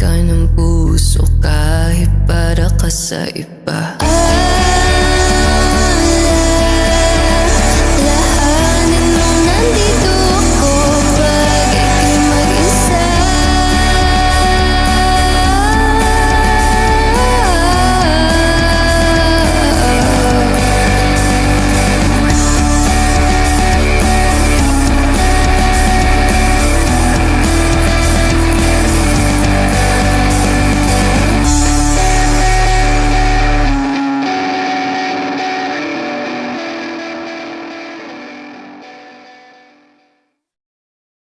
ka ng puso kahit para ka sa iba.